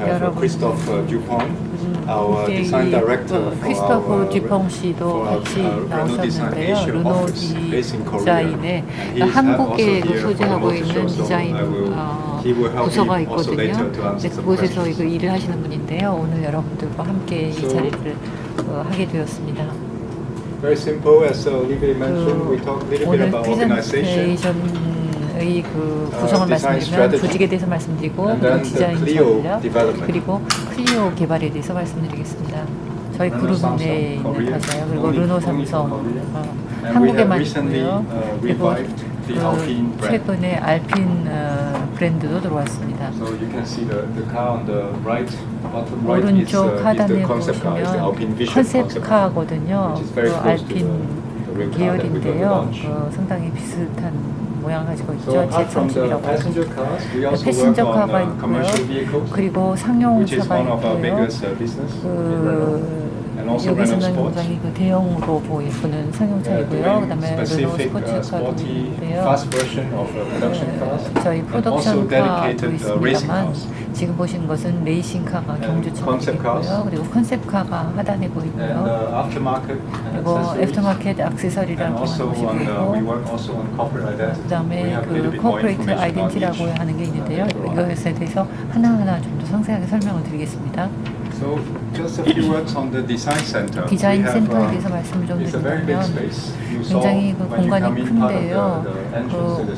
have uh, 여러분, Christophe uh, Dupont, our design 이, director 어, for 크리스토프 our, 듀펑 for 씨도 our, 같이 uh, Renault Design 나오셨는데요. Asia 르노 office based in Korea. 디자인에 And he is 한국에 also 그 here for the 소재하고 있는 show, so 디자인 I will- 어, he will help 부서가 me also 있거든요. later to 네, answer some 그곳에서 questions. 이거 일을 하시는 분인데요. 오늘 여러분들과 함께 이 So- 자리를 어, 하게 되었습니다. Very simple, as uh, Olivier mentioned, we talk a little bit 오늘 about organization. 프레젠테이션 의그 Uh, 구성을 말씀드리면. 조직에 대해서 말씀드리고 그리고 디자인 전략. 그리고 클리오 개발에 대해서 말씀드리겠습니다. 저희 그룹 내에 있는. 회사요. 그리고 르노 삼성. 어, 한국에만 있고요. uh, 그리고 그. 최근에 알핀 어, 브랜드도 들어왔습니다. 오른쪽 uh, 하단에 보시면 Vision 컨셉 concept car. 카거든요. which is very 그 알핀 계열인데요. 그 상당히 비슷한 모양 가지고 있죠. So apart from the Z30이라고 passenger cars, we also work 패신저 카가 uh, 있고요. 그리고 상용차가 있고요. uh. 그 여기서는. 굉장히 그 대형으로 보이는 Uh, doing 그다음에 르노 uh, 스포츠카도 uh. 네, 저희 and 프로덕션 also 카도 dedicated uh, racing 있습니다만. 지금 보시는 것은 레이싱 카가 And 경주처럼 concept cars. 있고요. 그리고 컨셉 카가 하단에 보이고요. uh, 그리고. 애프터마켓 corporate identity. We 그다음에 그 코퍼레이트 아이덴티라고. 하는 게 있는데요. uh, 이것에 대해서 하나하나 좀 더 상세하게 설명을 드리겠습니다. So just a few words on the design center. 디자인 센터에 uh, 대해서 말씀을 좀 saw 굉장히 그 공간이 큰데요. 그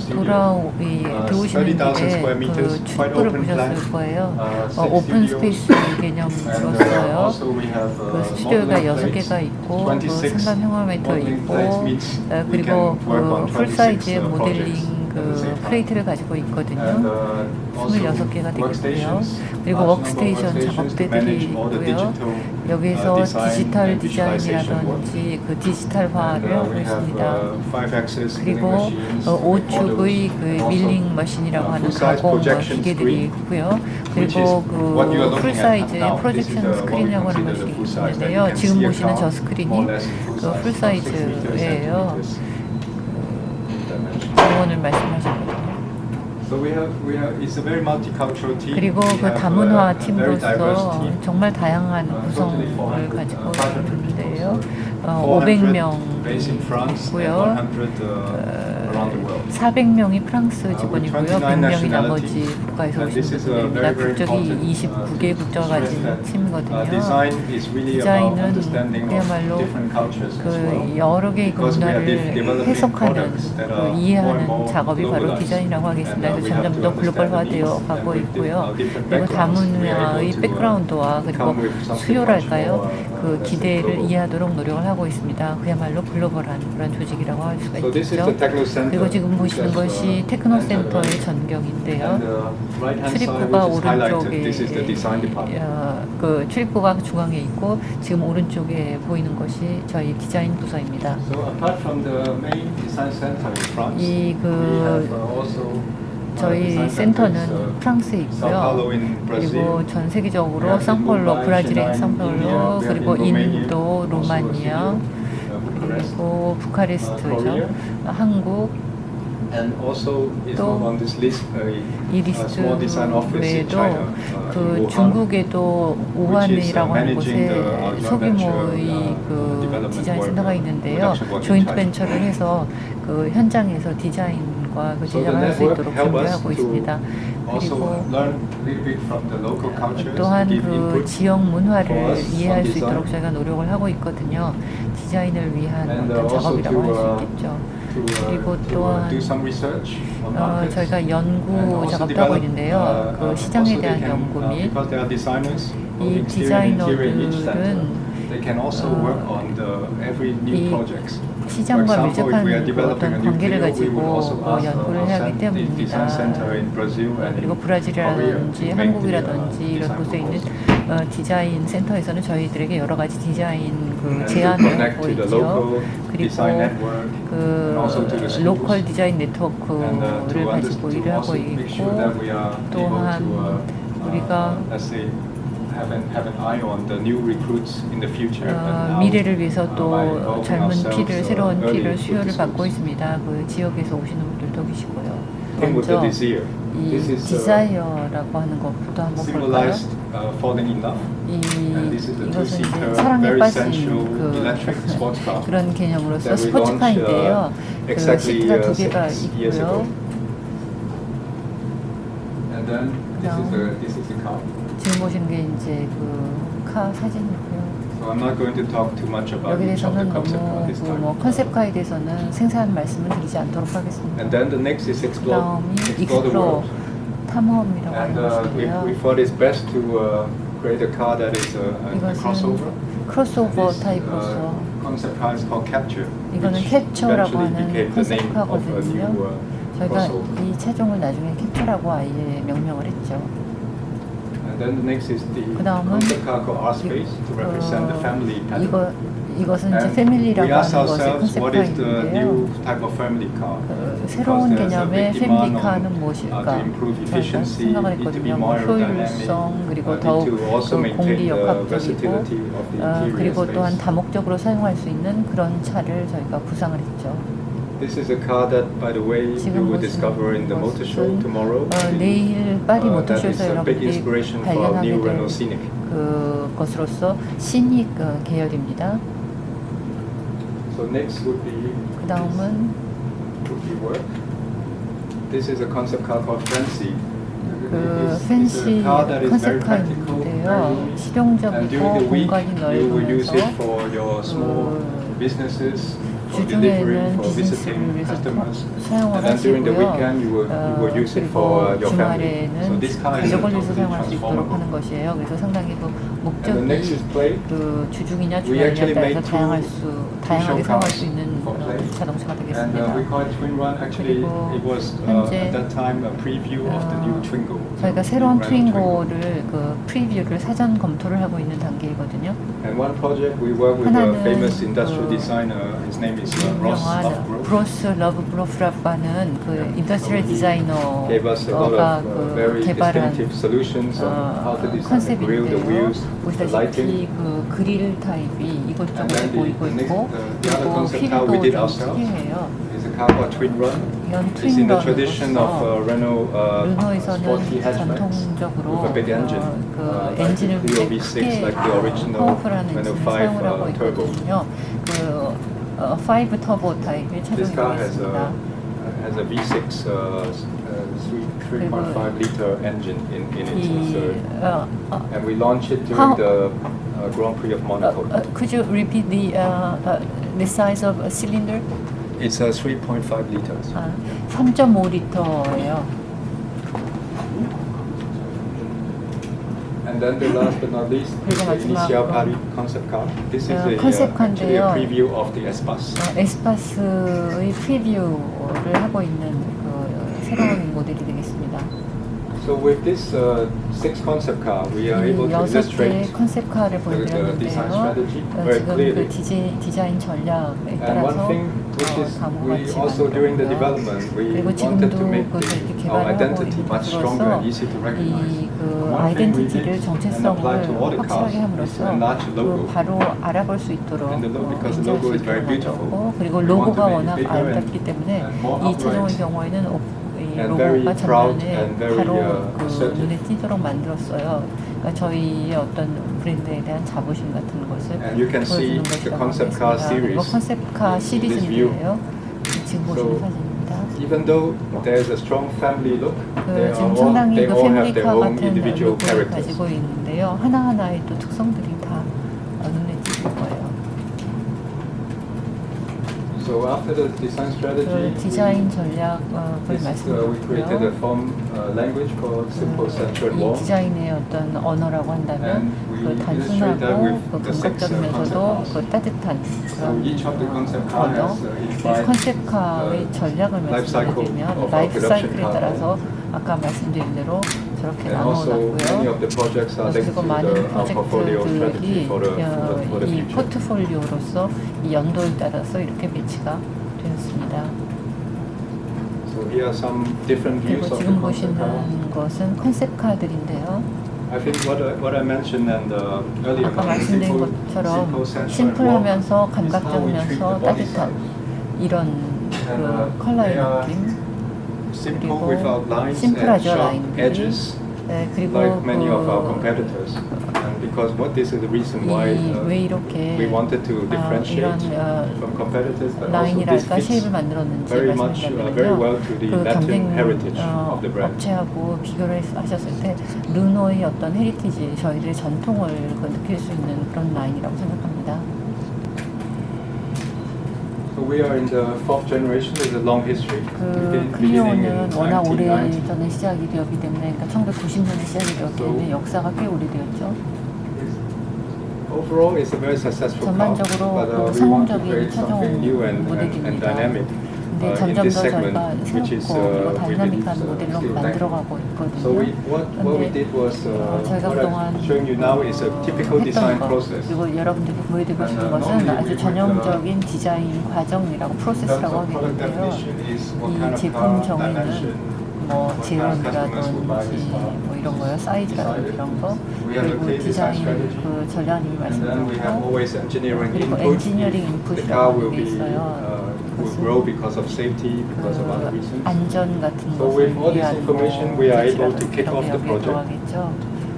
Uh, 들어오시는 30,000 square 길에 그 open 보셨을. 거예요. Uh, 어, 오픈. 스페이스 uh, 개념으로서요. uh, 그 스튜디오가 여섯 개가 있고 그26 상단 형화메터 modeling 있고 어, 그리고 그26 풀사이즈의 uh, projects 모델링 그. 플레이트를 가지고 있거든요. uh, also 26개가 되겠고요. 그리고 워크스테이션 작업대들이 있고요. 여기서 uh, 디지털. 디자인이라든지 그 디지털화를 uh, 하고 있습니다. uh, 그리고 machines, 어, with 5축의 models, 그 밀링 머신이라고 uh, 하는 가공 기계들이 있고요. 그리고 그 is 프로젝션 스크린이라고 하는 것이 있는데요. 지금 보시는 저 스크린이 그 size, 풀 about six meters, 사이즈예요. centimeters dimension. 응원을 말씀하셨거든요. So we have, we have, it's a very multicultural team. 그리고 그 다문화 uh, 팀으로서. 정말 다양한 Uh, 구성을 totally 400, 가지고 uh, 500 있는데요. people. 어, 400 500명 based in France and 있고요. 100 uh, around the world. 400명이 프랑스 Uh, 직원이고요. with 29 100명이 나머지. 국가에서 오신 분들입니다. 국적이 important, uh, 29개 국적을 가진 팀이거든요. uh, 디자인은 그야말로. 그 여러 개의 문화를 해석하는 그 이해하는 작업이 바로. 디자인이라고 uh, 그래서 점점 더 글로벌화되어 가고 있고요. 그리고 다문화의 uh, 백그라운드와 그리고 수요랄까요? uh, 그 기대를. 이해하도록 노력을 하고 있습니다. 그야말로 글로벌한 그런 조직이라고 할 수가 있겠죠. 그리고 지금 보시는 것이 uh, 테크노센터의. 전경인데요. 출입구가 오른쪽에. 어, 그 출입구가 중앙에 있고 지금 오른쪽에 보이는 것이 저희 디자인 부서입니다. So apart from the main design center in France, 이그 we have uh, also uh, 저희 센터는 uh, 프랑스에 있고요. 그리고 전 세계적으로 상폴로 브라질의 상폴로 그리고 인도, uh, Bucharest. 그리고 부카레스트죠. 한국 And also is 또 not on this list a, 이 a 리스트 외에도 uh, 그. 중국에도 우한이라고 하는 곳에 uh, 소규모의 그 uh, 디자인 센터가 uh, 있는데요. 조인트. 벤처를 해서 그 현장에서 디자인과 그 제작을 할 수 있도록 준비하고 있습니다. 그리고 또한 그 지역 문화를 이해할 수. 있도록 저희가 노력을 하고 있거든요. 디자인을 위한 어떤 uh, 작업이라고 할수 uh, 있겠죠. uh, 그리고 uh, 또한 어. 저희가 연구 작업도 하고 있는데요. uh, 그 uh, 시장에 대한 연구 uh, 및이 디자이너들은 어, 이. 시장과 밀접한 그 어떤 관계를 가지고 어, uh, 연구를 해야 하기 때문입니다. 그리고 브라질이라든지 uh, 한국이라든지 이런 곳에 있는. 어, 디자인 센터에서는 저희들에게 여러 가지 디자인 그 제안을 하고 있죠. 그리고 그. 로컬 디자인 uh, 네트워크를 가지고 일을 하고 있고 또한 uh, 우리가 uh, have an have an eye on the new recruits in the future. 어, 미래를 위해서 uh, 또 by 젊은 피를 uh, 새로운 early 피를 수요를 the 받고 schools. 있습니다. 그 지역에서 오시는 분들도 계시고요. Begin with the 먼저 desire. 이 This is uh, 디자이어라고 하는 것부터 한번 볼까요? symbolized uh, falling in love. 이 And this is a 이것은 이제 two-seater, 사랑에 very 빠진 sensual 그 electric sports car 그런 개념으로서 that we launched 스포츠카인데요. uh, 그 exactly 시트가 uh, 두 개가 six years ago. 있고요. And then this is the this is the car. 지금 보시는 게 이제 그 카 사진이고요. So I'm not going to talk too much about 여기 each of the 대해서는 concept car 너무 this 그 time. 뭐 컨셉카에 대해서는 생생한 말씀을 드리지 않도록 하겠습니다. And then the next is explore, 다음이 explore the 익스플로 world. 탐험이라고 And 하는 uh, we, we thought it's best to uh, create a car that is a, a, a 이것은 crossover. 크로스오버 This, uh, 타입으로서 concept car is called Capture, 이거는 which 캡처라고 eventually 하는 became the name of a 컨셉카거든요. new uh, 저희가 crossover. 이 차종을 나중에 캡처라고 아예 명명을 했죠. And then the next is the 그다음은 called R Space to represent the 어, family pattern. 이거 이것은 이제 패밀리라고 하는 것의 car. 그 새로운 개념의 패밀리카는 uh, 무엇일까? 저희가 생각을 했거든요. 뭐 효율성 그리고 uh, 더욱 그 공기 역학적이고 어, 그리고 또한. 다목적으로 사용할 수 있는 그런 차를 저희가 구상을 했죠. This is a car that, by the way, you 지금 will 보시는 discover in the motor show 것은, tomorrow. 어, 내일 파리 Uh, that is 모터쇼에서 a big 여러분들이 inspiration for our 발견하게 new 될 Renault Scenic. 그것으로서 시닉 어, 계열입니다. So next would be 그 다음은 would be work. This is a concept car called Fancy. 그 It's- it's a 팬시 car that is very practical, 컨셉카인데요. very roomy. And 실용적이고 during the week, 공간이 you will use it 넓으면서 for your small 그 businesses, for delivering, 주중에는 for 비즈니스를 위해서. 사용을 하시고요. 어, 그리고 uh, 주말에는 가족을 위해서 사용할 수 있도록. 하는 것이에요. 그래서 상당히 그 목적이. 그 주중이냐 주말이냐에 따라서 다양할 수 다양하게 사용할 수 있는. 자동차가 되겠습니다. uh, 그리고 uh, 현재, 어. 저희가 새로운. 트윈고를 그 프리뷰를 사전 검토를 하고 있는 단계이거든요. And one project we work with a 하나는 famous industrial 그 designer. His name is uh, Ross 유명한 Lovegrove. 브로스 러브브로프라고 하는 그 인더스트리얼 Gave us a lot 디자이너가 of uh, 그 very 개발한 distinctive solutions on how to 어, design the grill, the 컨셉인데요. wheels, the lighting. 보시다시피 그 그릴 타입이 And 이곳저곳에 then the- 보이고 the next- 있고 the- the other 그리고 concept car we 휠도 did 좀 ourselves. 특이해요. It's a car called Twin Run. 이건 It's in the tradition of 트윈런으로서 uh, Renault uh, 르노에서는 sporty hatchbacks 전통적으로 with a big engine. 어, 그 uh, like the 엔진을 Clio 굉장히 V6, 크게 like the original 파워풀한 Renault 엔진을 5 사용을 하고 uh, turbo. 있거든요. 그 어, 5 터보 타입의 This 차종이 car has 되겠습니다. a has a V6 uh, s- uh, three- 3.5 liter engine in, in it. 이 So, 어, 어, and we launched it How- during the uh, Grand Prix of Uh, Monaco. uh, could you repeat the uh, uh, the size of a cylinder? It's uh, 3.5 liters. 아, 3.5리터예요. And then the last but not least, is 그리고 the Initial 마지막으로- Paris concept car. This is 어, a, 컨셉 uh, actually a 칸인데요. preview of the Espace. 어, 에스파스의 프리뷰를 하고 있는 그 새로운 모델이 되겠습니다. So with this uh, six concept car, we are able 이 to 여섯 illustrate 개의 컨셉카를 the, the design 보여드렸는데요. strategy 어, very 지금 clearly. 그 디제, 디자인 전략에 And one 따라서 thing which 어, is we 감옥같이 also during the 만들었고요. development we 그리고 wanted to 지금도 make 그것을 이렇게 the, our 개발하고 identity 있는 much stronger 것으로서 and easy to recognize. 이그 One thing we 아이덴티티를 정체성을 the cars 확실하게 is 함으로써 to enlarge the logo. 그 바로 알아볼 수 있도록 And the logo- 어, because the 인지할 logo 수 is very 있도록 beautiful. 만들었고 그리고 We want to 로고가 make it 워낙 bigger and- 아름답기 때문에 and more 이 차종의. 경우에는 로고가 and very, 바로 uh, 그. 눈에 띄도록 만들었어요. 그러니까 저희의 어떤 브랜드에 대한 자부심 같은 것을 보여주는 것이라고 하겠습니다. series 컨셉카. 시리즈인데요. 지금 보시는 사진입니다. Even though there's a strong family look, they, 그 지금 상당히 그 패밀리카 같은 characters. 가지고 있는데요. 하나하나의 또 특성들이 다 어, 눈에 띄실 거예요. So after the design strategy, 그 디자인 we, 전략을 this, uh, we created a 말씀드렸고요. form uh, language called Simple Central 이. 디자인의 어떤 언어라고 한다면 And we 그 illustrate that 단순하고 with 그 the six, uh, 감각적이면서도 concept 그 따뜻한 So 그런 each of the 어, concept car 언어 has uh, each 그래서 컨셉카의 uh, 전략을 life cycle 말씀드리면 of our 라이프 production 사이클에 car. 따라서 아까 말씀드린 대로 저렇게 And also many 나눠놨고요. of the projects are linked 그리고 많은 the our portfolio strategy 프로젝트들이 for the, for the, for the 이 future. 포트폴리오로서 이 연도에 따라서 이렇게 배치가 되었습니다. So here are some different 그리고 views of the 지금 concept car. 보시는 것은 컨셉카들인데요. I think what I, what I mentioned and uh, earlier 아까 about 말씀드린 simple, 것처럼 심플하면서 walk is how we treat 감각적이면서 the body 따뜻한 size. 이런 And, uh, 그 컬러의 are 느낌 Simple 그리고 without lines and 심플하죠, sharp 라인들이. edges 네, 그리고 like many of our 그 competitors. And because what this is the reason why 이, uh, 왜 이렇게 we wanted to 아, differentiate 이런 어, from competitors, but also this 라인이랄까 fits 쉐입을 만들었는지 very much, uh, very 말씀드리면요. well to the 그 Latin 경쟁 heritage 어, of the brand. 업체하고 비교를 했- 하셨을 때 르노의 어떤 헤리티지, 저희들의 전통을 그 느낄 수 있는 그런 라인이라고 생각합니다. So we are in the fourth generation. There's a long history. 그 Begin- beginning in 클리오는 워낙 1990. 오래전에 시작이 되었기 때문에 그러니까 1990년에 시작이 되었기 때문에 역사가 꽤 오래되었죠. Overall, it's a very successful car, 전반적으로 but uh, 그 we want to 성공적인 create something new and, and, and 모델입니다. dynamic 근데 uh, 점점 더 저희가 새롭고 uh, 다이나믹한 uh, 모델로 만들어가고 있거든요. 근데 uh, 어, 저희가 그동안 했던 것. 그리고 여러분들께 보여드리고 싶은 uh, 것은 아주 전형적인 디자인 과정이라고 프로세스라고 하겠는데요. 이 제품 정의는 뭐 car. 뭐 이런 거요, 사이즈라든지 이런 거, 그리고 디자인. 그 have 말씀드렸고, 그리고 하는 will 게 있어요. uh, will 그것은 grow because of safety, because of other 그 reasons. 안전 같은 So 것을 with all this 위한 information, 뭐 we are able to 배치라든지 kick 이런 off 게 the 여기에 project. 들어가겠죠.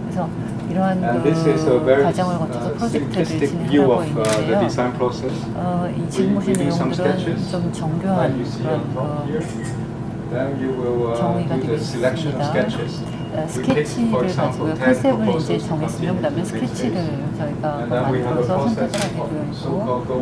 그래서 이러한 And 그 this is a very 과정을 거쳐서 uh, 프로젝트를 simplistic view 진행하고 of uh, the 있는데요. design process. 어, 이 지금 We- 보신 we do some 내용들은 sketches, 좀 Like 정교한 you see on 그런 top 그 here. Then you will uh, 정의가 do the selection of 되겠습니다. sketches. 어, We pick, for 스케치를 example, 가지고 10 컨셉을 이제 proposals to 정했으면 continue 그다음에 to this 스케치를 phase. 저희가 And then we have a 만들어서 process 선택을 하게 되어 of 있고 so-called go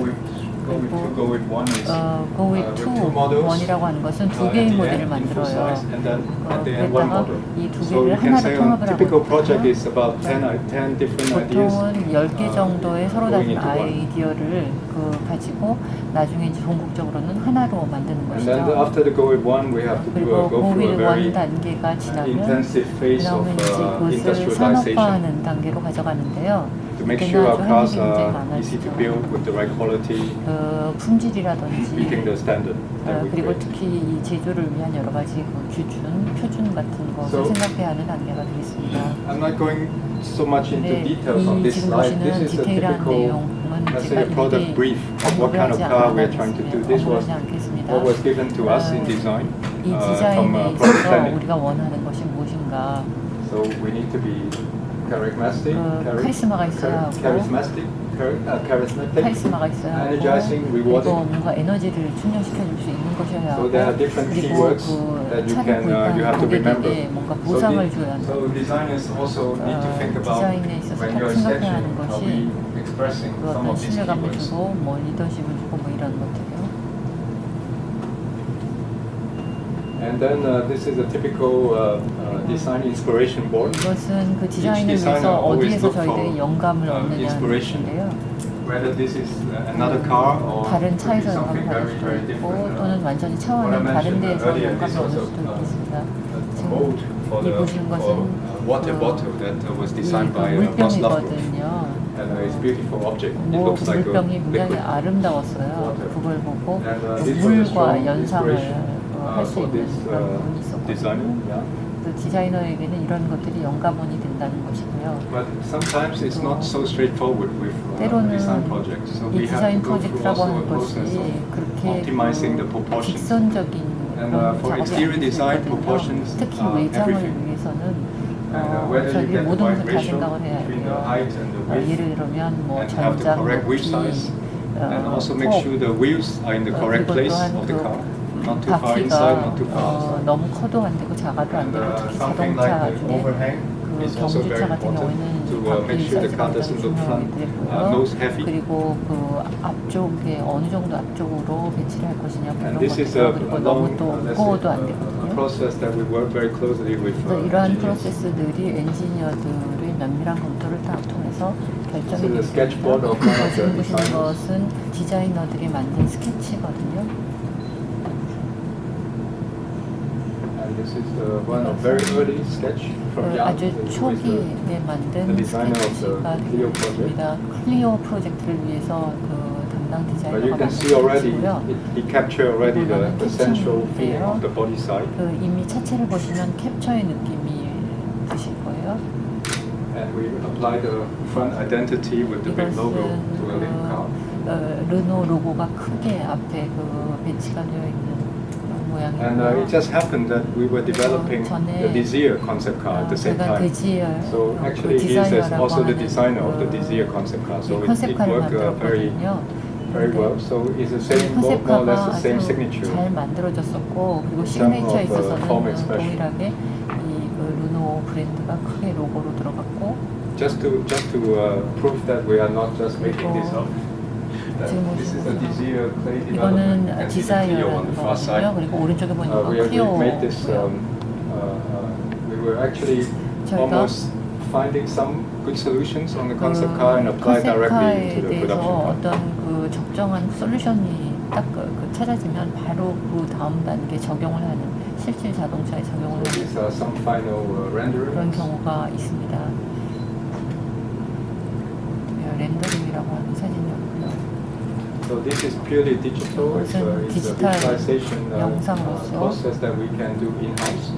is 어, go with uh, two, with two models. 원이라고 하는 것은 두 uh, 개의 모델을 만들어요. 어, 그랬다가. 이 두 개를 하나로 통합을 하고 typical project 있거든요. is about 10, i- 10 different ideas. 보통은 10개 uh, 정도의 서로 다른. 아이디어를 그 가지고 나중에 이제 궁극적으로는 하나로 만드는 것이죠. after the go with one, we have to do a, 그리고 very 원 단계가 uh, 지나면 of 그다음에 이제 uh, 그것을 산업화하는 단계로 가져가는데요. to make 그때는 sure our 아주 cars 할일이 굉장히 are easy to 많아지죠. build with the right quality, 그 품질이라든지 meeting the standard 어, that we 그리고 create. 특히 이 제조를 위한 여러 가지 그 규준, 표준 같은 것을 So- 생각해야 하는 단계가 되겠습니다. I'm not going so much into 근데 details on 이 this 지금 slide. This 보시는 is a 디테일한 typical, 내용은 let's 제가 say, a product 일일이 brief of what kind of 언급하지 car we're trying to do. This was 언급하지 않겠습니다. what was given to us in 어, design 이 uh, from 디자인에 uh, product 있어서 planning. 우리가 원하는 것이 무엇인가 So we need to be charismatic, 어, chari- 카리스마가 있어야 하고 charismatic, char- uh, charismatic, 카리스마가 있어야 하고 energizing, 그리고 rewarding. 뭔가 에너지를 충족시켜 줄 수 있는 것이어야 So 하고 there are different 그리고 keywords 그 that you 차를 can uh, you have to remember. 고객에게 뭔가 So, 보상을 the- 줘야 한다. so designers also need to 어, think about 디자인에 있어서 when 꼭 you're 생각해야 sketching, 하는 are 것이 we expressing 그 some 어떤 of these 신뢰감을 keywords? 주고 뭐 리더십을 주고 뭐 이런 것들이요. And then uh, this is a typical uh, uh, design inspiration board. 이것은 그 디자인을 designer 위해서 always 어디에서 look for, 저희들이 영감을 uh, 얻느냐는 inspiration. 것인데요. Whether this is uh, another car or 다른 could be 차에서 something 영감을 very 받을 very 수도 있고 different. 또는 uh, 완전히 what I 차원의 다른 mentioned 데에서 earlier, this 영감을 얻을 was a, 수도 uh, 있겠습니다. a mold for 이 the 보시는 for 것은 uh, water 그 bottle that uh, was designed 이그 by uh, Ross Lovegrove. 물병이거든요. And uh, it's a beautiful object. It 뭐 looks like a 물병이 굉장히 liquid. 아름다웠어요. water. 그걸 보고 And uh, 그 this was a 물과 strong 연상을 inspiration 어, uh, 할 수 있는 그런 uh, 부분이 있었거든요. Yeah. 그 디자이너에게는 이런 것들이 영감원이 된다는 것이고요. But sometimes it's not so straightforward with uh, 때로는 design projects. So 이 we have to 디자인 go through 프로젝트라고 also a 하는 것이 of 그렇게 optimizing the 그 proportions. 직선적인 And, uh, 그런 for 작업이 exterior 아닐 수 design, 있거든요. proportions 특히 are 외장을. 위해서는 And uh, 어, whether you 저희들이 get the 모든 right 것을 다 ratio 생각을 해야 between the 해요. height and the 어, width, 예를 들면 뭐 and have the 전장 correct 높이, size, and 어, also make 폭, sure the wheels are in the 어, correct 그리고 place 또한 of the 그 car, not too far inside, not too 바퀴가 far 어, outside. 너무 커도 안 되고 작아도 안 And 되고 uh, 특히 something 자동차 like the 중에 overhang 그 is also very 경주차 같은 important 경우에는 to uh, 바퀴 make sure the car 사이즈가 doesn't 굉장히 uh, nose heavy. 그리고 그 앞쪽에 어느 정도 앞쪽으로 배치를 할 것이냐 뭐 And 이런 this is 것들 a, 그리고 a 너무 또 uh, let's say, 무거워도 안 uh, a 되거든요. process that we work very closely with 그래서 uh, 이러한 engineers. 프로세스들이 엔지니어들의 면밀한 검토를 다 통해서 결정이 So the sketchboard of one of the 지금 보시는. 것은 디자이너들이 만든 스케치거든요. And this is the one of very early sketch from 그 Jan, 아주 who is the 초기에 만든 the designer of the 스케치가 Clio. 되겠습니다. 클리오 프로젝트를 위해서 그 담당 But 디자이너가 you 만든 can see already, 스케치고요. it, he captured already the, the 캡처인데요. feeling of the body side. 그 이미 차체를 보시면 캡처의 느낌이 드실 거예요. And we apply the front identity with the big logo 이것은 to a little car. 그, 어, 르노 로고가 크게 앞에 그 배치가 되어 있는 And uh, 모양이고요. it just happened that we were developing 전에 the Desir concept car at the same 제가 time. 데지어 So 그 actually he is 디자이어라고 also the 하는 designer of the 그 Desir concept car. So 이 it, it 컨셉카를 worked uh, very, 만들었거든요. very 근데 well. So it's the 이 same, more, more or less 컨셉카가 the same 아주 signature. 잘 만들어졌었고 그리고 In terms 시그네이처에 of, uh, 있어서는 form expression. 동일하게 이 그 르노 브랜드가 크게 로고로 들어갔고 Just to just to uh, prove that we are not just making this up. 지금. 이거는 디자이어라는 the far 거거든요. side. 그리고 오른쪽에 보니까 Uh. Um, uh, uh, actually 저희가 almost finding some good solutions on the 그 concept car and apply directly 컨셉카에 to the 대해서 production car. 어떤 그 적정한 솔루션이 딱 그, 그 찾아지면 바로 그 다음 단계 적용을 하는 실질 자동차에 적용을 하는 some final uh, 그런. 경우가 있습니다. 네, 렌더링이라고 하는 사진이었고요. So this is purely digital. It's a, it's a 디지털 visualization uh, uh, 영상으로서 process that we can do in-house.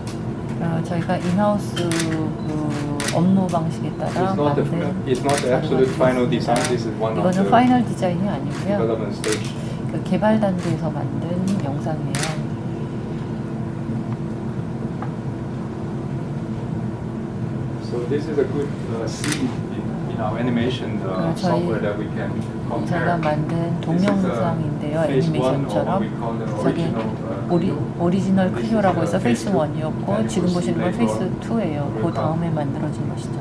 어, 저희가 인하우스 그 업무 방식에 따라 It's not, the, 만든 it's not the absolute final design. This is one of 이거는 the 파이널 디자인이 아니고요. development stage. 그 개발 단계에서 만든 영상이에요. So this is a good uh, scene in, in our animation uh, 그 저희- software that we can compare. 제가 만든 uh, 동영상인데요. phase one, or 애니메이션처럼 we call the 저기 original, uh, 오리. 오리지널 클리오라고 uh, 해서 페이스 two. 1이었고 And 지금 보시는 건 페이스 later 2예요. on 그. 다음에 만들어진 것이죠.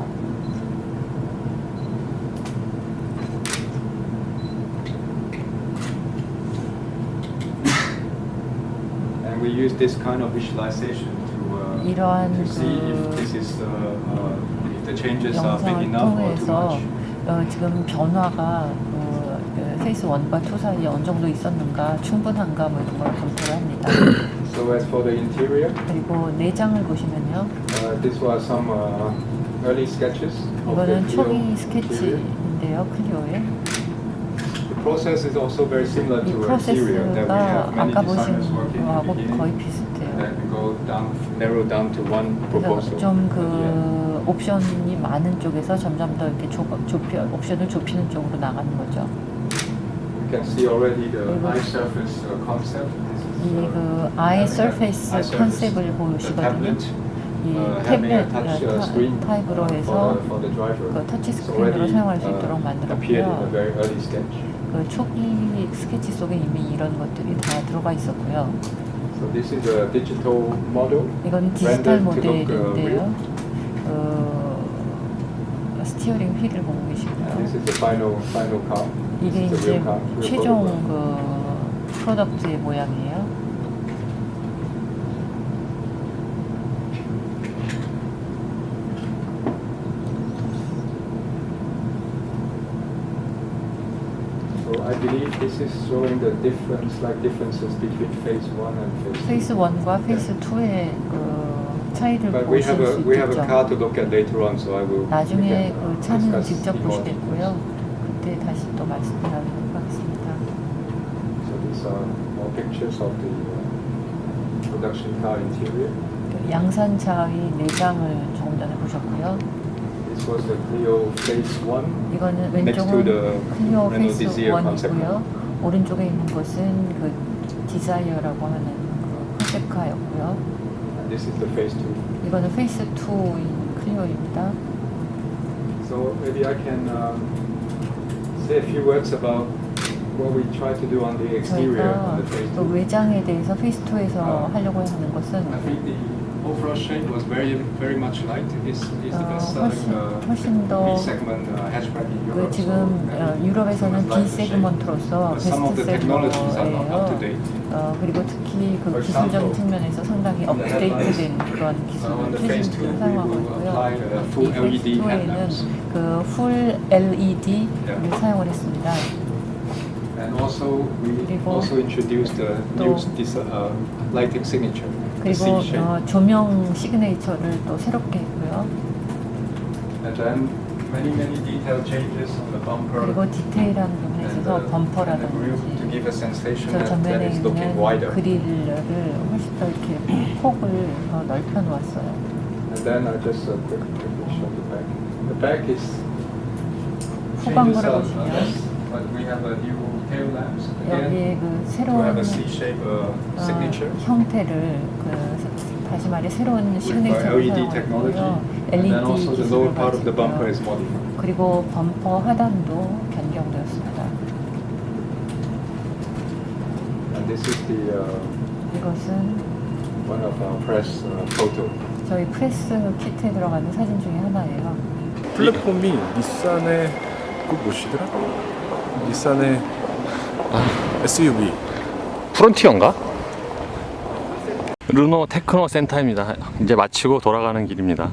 And we use this kind of visualization to, uh, 이러한 to see if 그 this is uh, uh, if the changes are big 영상을 enough or too 통해서 much. 어, 지금 변화가 그, 그 페이스 1과 2 사이에 어느 정도 있었는가 충분한가 뭐 이런 걸 검토를 합니다. So as for the interior, 그리고 내장을 보시면요. uh, this was some uh, early sketches of the 이거는 Clio 초기 interior. 스케치인데요. 클리오의. The process is also very similar 이 to that we 프로세스가 have many 아까 보신 designers working 거하고. 거의 비슷해요. Go down, narrow down to one proposal. 그래서 좀 at the end. 그 옵션이 많은 쪽에서 점점 더 이렇게 좁, 좁혀 옵션을 좁히는 쪽으로 나가는 거죠. You can see already the eye surface uh, concept. This is, 이 uh, 그 아이 having a 서페이스 eye surface, 컨셉을 the 보시거든요. tablet, 이 uh, having a 태블릿 touch uh, 타- screen 타입으로 uh, 해서 for, the, for the driver. 그 터치 It's 스크린으로 already 사용할 수 uh, 있도록 appeared in a 만들었고요. very early stage. 그 초기 스케치 속에 이미 이런 것들이 다 들어가 있었고요. This is a digital model. 이건 디지털 rendered to look, uh, 모델인데요. real. 그 스티어링 휠을 보고 And 계시고요. this is the final final car. This 이게 is the 이제 real car. real 최종 photograph. 그 프로덕트의 모양이에요. So I believe this is showing the difference, like differences between phase one and phase 페이스 two. 1과 페이스 2의 그 차이를 But we have 보실 a 수 we have a car 있겠죠. to look at later on, so I will. we 나중에 can, 그 uh, 차는 discuss 직접 in more 보시겠고요. 그때 다시 또 말씀 나누도록 하겠습니다. So these are more pictures of the uh, production car interior. 그 양산차의 내장을 조금 전에 보셨고요. This was the Clio Phase One. 이거는 Next to 왼쪽은 the 클리오 Renault 페이스 Desire concept 1이고요. car. 오른쪽에 있는 것은 그 디자이어라고 하는 그 컨셉카였고요. And this is the Phase Two. 이거는 페이스 2인 클리오입니다. So maybe I can um, say a few words about what we try to do on the exterior 저희가 on the Phase 그 Two. 외장에 대해서 페이스 2에서 아. 하려고 하는 것은 I think the overall shape was very, very much light. It's, it's the 어, best-selling 훨씬- uh, 훨씬 더 B-segment uh, hatchback in 그 Europe. 지금 so 어, very 유럽에서는 similar light D shape. 세그먼트로서 But some of the technologies are not up to 베스트셀러예요. date. 어, 그리고 특히 그 For 기술적인 example, 측면에서 상당히 on the 업데이트된 그런 Uh, on 기술을 the phase 최신 two, we 사용하고 will 있고요. apply uh, full 이 LED 페이스 2에는 headlamps. 그풀 LED를 Yeah. 사용을 했습니다. And also, we 그리고 also introduced the 또- new this, uh, lighting signature, the 그리고. 어, 조명 시그네이처를 또 새롭게 했고요. Many, many detail changes on the bumper. 그리고 디테일한 부분에 있어서 and to 범퍼라든지 저 전면에 있는. 그릴을 훨씬 더 이렇게 폭을 더 넓혀 놓았어요. And then I just uh, quick, quickly show the back. The back is uh, 보시면 but we have a new again 여기에 그 to 새로운 have a C-shape uh, 어, signature. 형태를 그 다시 말해 새로운 uh, 시그니처를 LED technology, 사용하고요. and then LED also the 기술을 lower part of the 가지고요. bumper is modified. 그리고 범퍼 하단도 변경되었습니다. And this is the uh, 이것은 one of our press uh, photo. 저희 프레스 키트에 들어가는 사진 중에 하나예요. 플랫폼이 닛산의 그? 닛산의 아, SUV 프론티어인가? 르노 테크노 센터입니다. 이제 마치고 돌아가는 길입니다.